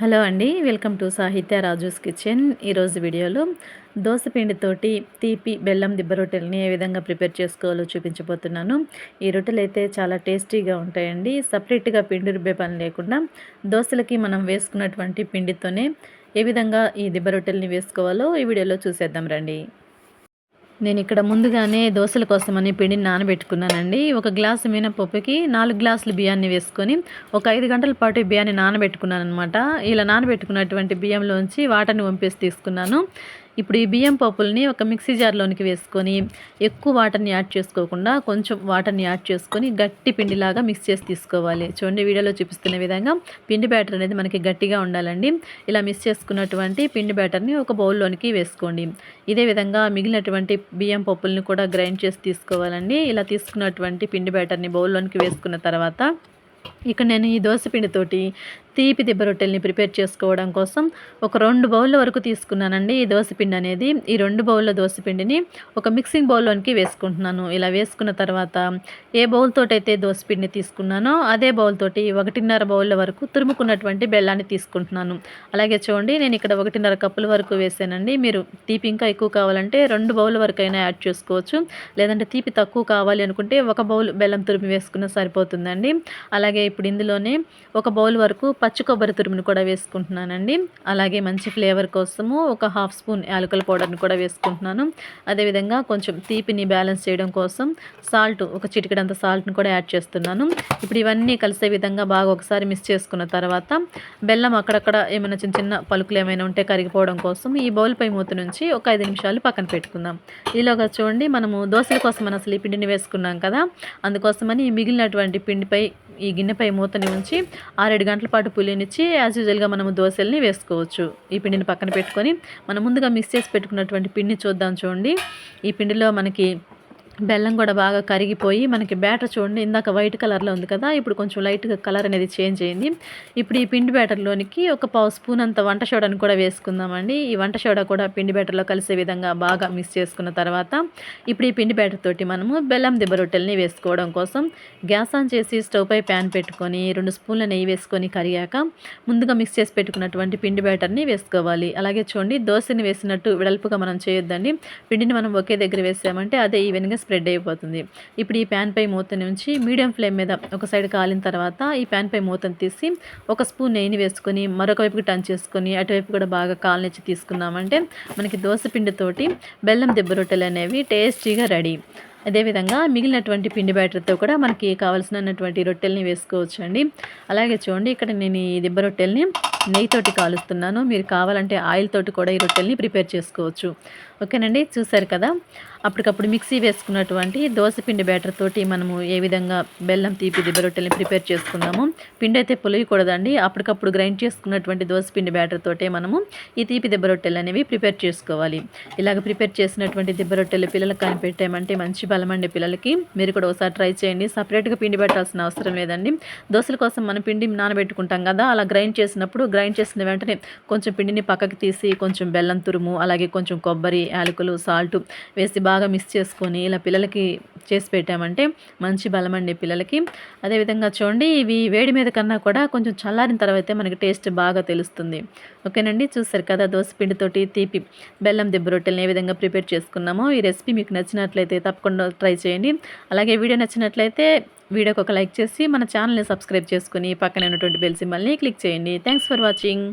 Hello అండి welcome to సాహిత్య Raju's kitchen. ఈరోజు వీడియోలో పిండితోటి తీపి బెల్లం దిబ్బ రొట్టెలని ఏ విధంగా ప్రిపేర్ చేసుకోవాలో చూపించబోతున్నాను. ఈ రొట్టెలు అయితే చాలా టేస్టీగా ఉంటాయండి. సపరేట్గా పిండి రుబ్బే పని లేకుండా దోశలకి మనం వేసుకున్నటువంటి పిండితోనే ఏ విధంగా ఈ దిబ్బ రొట్టెల్ని వేసుకోవాలో ఈ వీడియోలో చూసేద్దాం రండి. నేను ఇక్కడ ముందుగానే దోశల కోసమని పిండిని నానబెట్టుకున్నానండి. ఒక గ్లాసు మినపప్పుకి నాలుగు గ్లాసులు బియ్యాన్ని వేసుకొని ఒక ఐదు గంటల పాటు బియ్యాన్ని నానబెట్టుకున్నాను అనమాట ఇలా నానబెట్టుకున్నటువంటి బియ్యంలోంచి వాటర్ని వంపేసి తీసుకున్నాను. ఇప్పుడు ఈ బియ్యం పప్పుల్ని ఒక మిక్సీ జార్లోనికి వేసుకొని ఎక్కువ వాటర్ని యాడ్ చేసుకోకుండా కొంచెం వాటర్ని యాడ్ చేసుకొని గట్టి పిండిలాగా మిక్స్ చేసి తీసుకోవాలి. చూడండి వీడియోలో చూపిస్తున్న విధంగా పిండి బ్యాటర్ అనేది మనకి గట్టిగా ఉండాలండి. ఇలా మిక్స్ చేసుకున్నటువంటి పిండి బ్యాటర్ని ఒక బౌల్లోనికి వేసుకోండి. ఇదే విధంగా మిగిలినటువంటి బియ్యం పప్పుల్ని కూడా గ్రైండ్ చేసి తీసుకోవాలండి. ఇలా తీసుకున్నటువంటి పిండి బ్యాటర్ని బౌల్లోనికి వేసుకున్న తర్వాత ఇక్కడ నేను ఈ పిండితోటి తీపి దిబ్బ రొట్టెల్ని ప్రిపేర్ చేసుకోవడం కోసం ఒక రెండు బౌల్ల వరకు తీసుకున్నానండి ఈ దోశపిండి అనేది. ఈ రెండు బౌల్ల దోశపిండిని ఒక మిక్సింగ్ బౌల్లోనికి వేసుకుంటున్నాను. ఇలా వేసుకున్న తర్వాత ఏ బౌల్తోటైతే దోశపిండిని తీసుకున్నానో అదే బౌల్ తోటి ఒకటిన్నర బౌల్ల వరకు తురుముకున్నటువంటి బెల్లాన్ని తీసుకుంటున్నాను. అలాగే చూడండి నేను ఇక్కడ ఒకటిన్నర కప్పుల వరకు వేసానండి. మీరు తీపి ఇంకా ఎక్కువ కావాలంటే రెండు బౌల్ వరకు అయినా యాడ్ చేసుకోవచ్చు. లేదంటే తీపి తక్కువ కావాలి అనుకుంటే ఒక బౌల్ బెల్లం తురిమి వేసుకున్న సరిపోతుందండి. అలాగే ఇప్పుడు ఇందులోనే ఒక బౌల్ వరకు పచ్చి కొబ్బరి తురుమును కూడా వేసుకుంటున్నానండి. అలాగే మంచి ఫ్లేవర్ కోసము ఒక హాఫ్ స్పూన్ యాలకుల పౌడర్ని కూడా వేసుకుంటున్నాను. అదేవిధంగా కొంచెం తీపిని బ్యాలెన్స్ చేయడం కోసం సాల్ట్ ఒక చిటికడంత సాల్ట్ని కూడా యాడ్ చేస్తున్నాను. ఇప్పుడు ఇవన్నీ కలిసే విధంగా బాగా ఒకసారి మిక్స్ చేసుకున్న తర్వాత బెల్లం అక్కడక్కడ ఏమైనా చిన్న చిన్న పలుకులు ఏమైనా ఉంటే కరిగిపోవడం కోసం ఈ బౌల్ పై మూత నుంచి ఒక ఐదు నిమిషాలు పక్కన పెట్టుకుందాం. ఈలోగా చూడండి మనము దోశల కోసం అసలు ఈ పిండిని వేసుకున్నాం కదా. అందుకోసమని మిగిలినటువంటి పిండిపై ఈ గిన్నె పై మూతని ఉంచి ఆరేడు గంటల పాటు పులినిచ్చి యాజ్ యూజువల్గా మనము దోశల్ని వేసుకోవచ్చు. ఈ పిండిని పక్కన పెట్టుకొని మనం ముందుగా మిక్స్ చేసి పెట్టుకున్నటువంటి పిండిని చూద్దాం చూడండి. ఈ పిండిలో మనకి బెల్లం కూడా బాగా కరిగిపోయి మనకి బ్యాటర్ చూడండి ఇందాక వైట్ కలర్లో ఉంది కదా ఇప్పుడు కొంచెం లైట్గా కలర్ అనేది చేంజ్ అయింది. ఇప్పుడు ఈ పిండి బ్యాటర్లోనికి ఒక పావు స్పూన్ అంత వంట సోడాను కూడా వేసుకుందామండి. ఈ వంట సోడా కూడా పిండి బ్యాటర్లో కలిసే విధంగా బాగా మిక్స్ చేసుకున్న తర్వాత ఇప్పుడు ఈ పిండి బ్యాటర్ తోటి మనము బెల్లం దిబ్బ రొట్టెల్ని వేసుకోవడం కోసం గ్యాస్ ఆన్ చేసి స్టవ్ పై ప్యాన్ పెట్టుకొని రెండు స్పూన్ల నెయ్యి వేసుకొని కరిగాక ముందుగా మిక్స్ చేసి పెట్టుకున్నటువంటి పిండి బ్యాటర్ని వేసుకోవాలి. అలాగే చూడండి దోశని వేసినట్టు వెడల్పుగా మనం చేయొద్దండి. పిండిని మనం ఒకే దగ్గర వేసామంటే అదే ఈవెన్గా స్ప్రెడ్ అయిపోతుంది. ఇప్పుడు ఈ ప్యాన్ పై మూతని ఉంచి మీడియం ఫ్లేమ్ మీద ఒక సైడ్ కాలిన తర్వాత ఈ ప్యాన్ పై మూతను తీసి ఒక స్పూన్ నెయ్యిని వేసుకొని మరొక వైపుకి టర్న్ చేసుకొని అటువైపు కూడా బాగా కాలనిచ్చి తీసుకున్నామంటే మనకి దోశ పిండితోటి బెల్లం దెబ్బ రొట్టెలు అనేవి టేస్టీగా రెడీ. అదేవిధంగా మిగిలినటువంటి పిండి బ్యాటర్తో కూడా మనకి కావాల్సినటువంటి రొట్టెల్ని వేసుకోవచ్చు అండి అలాగే చూడండి ఇక్కడ నేను ఈ దిబ్బ రొట్టెల్ని నెయ్యితోటి కాలుస్తున్నాను. మీరు కావాలంటే ఆయిల్ తోటి కూడా ఈ రొట్టెల్ని ప్రిపేర్ చేసుకోవచ్చు. ఓకేనండి చూసారు కదా? అప్పటికప్పుడు మిక్సీ వేసుకున్నటువంటి దోశపిండి బ్యాటర్ తోటి మనము ఏ విధంగా బెల్లం తీపి దిబ్బరొట్టెల్ని ప్రిపేర్ చేసుకున్నాము పిండి అయితే పులియకూడదండి. అప్పటికప్పుడు గ్రైండ్ చేసుకున్నటువంటి దోశపిండి బ్యాటర్ తోటే మనము ఈ తీపి దిబ్బరొట్టెలు అనేవి ప్రిపేర్ చేసుకోవాలి. ఇలాగ ప్రిపేర్ చేసినటువంటి దిబ్బరొట్టెలు పిల్లలకు కనిపెట్టామంటే మంచి బలమండి పిల్లలకి. మీరు కూడా ఒకసారి ట్రై చేయండి. సపరేట్గా పిండి పెట్టాల్సిన అవసరం లేదండి. దోశల కోసం మనం పిండి నానబెట్టుకుంటాం కదా? అలా గ్రైండ్ చేసినప్పుడు గ్రైండ్ చేసిన వెంటనే కొంచెం పిండిని పక్కకి తీసి కొంచెం బెల్లం తురుము అలాగే కొంచెం కొబ్బరి యాలకులు సాల్ట్ వేసి బాగా మిక్స్ చేసుకొని ఇలా పిల్లలకి చేసి పెట్టామంటే మంచి బలం అండి పిల్లలకి. అదేవిధంగా చూడండి ఇవి వేడి మీద కన్నా కూడా కొంచెం చల్లారిన తర్వాత మనకి టేస్ట్ బాగా తెలుస్తుంది. ఓకేనండి చూసారు కదా దోశ పిండితోటి తీపి బెల్లం దెబ్బ రొట్టెలను ఏ విధంగా ప్రిపేర్ చేసుకున్నామో ఈ రెసిపీ మీకు నచ్చినట్లయితే తప్పకుండా ట్రై చేయండి. అలాగే వీడియో నచ్చినట్లయితే వీడియోకి ఒక లైక్ చేసి మన ఛానల్ని సబ్స్క్రైబ్ చేసుకుని పక్కన ఉన్నటువంటి బెల్ సింబల్ని క్లిక్ చేయండి. Thanks for watching.